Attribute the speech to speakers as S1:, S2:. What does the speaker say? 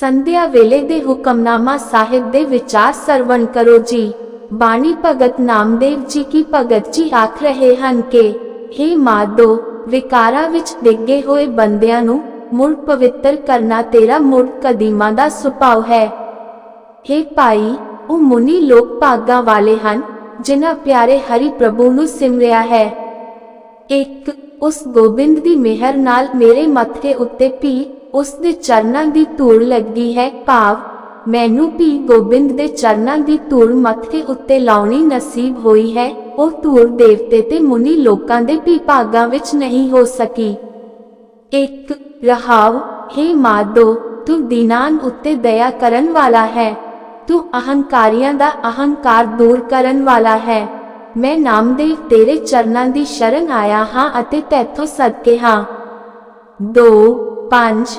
S1: ਸੰਧਿਆ ਵੇਲੇ ਦੇ ਹੁਕਮਨਾਮਾ ਸਾਹਿਬ ਦੇ ਵਿਚਾਰ ਸਰਵਣ ਕਰੋ ਜੀ। ਬਾਣੀ ਭਗਤ ਨਾਮਦੇਵ ਜੀ ਕੀ ਭਗਤ ਜੀ ਆਖ ਰਹੇ ਹਨ ਕਿ हे ਮਾਦੋ, ਵਿਕਾਰਾਂ ਵਿੱਚ ਡਿੱਗੇ ਹੋਏ ਬੰਦਿਆਂ ਨੂੰ ਮੁੜ ਪਵਿੱਤਰ ਕਰਨਾ ਤੇਰਾ ਮੁੜ ਕਦੀਮਾ ਦਾ ਸੁਭਾਅ ਹੈ। हे ਭਾਈ, ਉਹ ਮੁਨੀ ਲੋਕ ਭਾਗਾਂ ਵਾਲੇ ਹਨ, ਜਿਨ੍ਹਾਂ ਪਿਆਰੇ ਹਰੀ ਪ੍ਰਭੂ ਨੂੰ ਸਿਮਰਿਆ ਹੈ। ਇੱਕ, ਉਸ ਗੋਬਿੰਦ ਦੀ ਮਿਹਰ ਨਾਲ ਮੇਰੇ ਮੱਥੇ ਉੱਤੇ ਵੀ ਉਸ ਦੇ ਚਰਨਾਂ ਦੀ ਧੂੜ ਲੱਗੀ ਹੈ, ਭਾਵ ਮੈਨੂੰ ਵੀ ਗੋਬਿੰਦ ਦੇ ਚਰਨਾਂ ਦੀ ਧੂੜ ਮੱਥੇ ਉੱਤੇ ਲਾਉਣੀ ਨਸੀਬ ਹੋਈ ਹੈ, ਉਹ ਧੂੜ ਦੇਵਤੇ ਤੇ ਮੁਨੀ ਲੋਕਾਂ ਦੇ ਵੀ ਭਾਗਾਂ ਵਿੱਚ ਨਹੀਂ ਹੋ ਸਕੀ। ਇੱਕ ਰਹਾਵ हे ਮਾਦੋ, ਤੂੰ ਦੀਨਾਂ ਉੱਤੇ ਦਇਆ ਕਰਨ ਵਾਲਾ ਹੈ। ਤੂੰ ਅਹੰਕਾਰੀਆਂ ਦਾ ਅਹੰਕਾਰ ਦੂਰ ਕਰਨ ਵਾਲਾ ਹੈ। ਮੈਂ ਨਾਮਦੇਵ ਤੇਰੇ ਚਰਨਾਂ ਦੀ ਸ਼ਰਨ ਆਇਆ ਹਾਂ ਅਤੇ ਤੇਥੋਂ ਸਦਕੇ ਹਾਂ। 2 5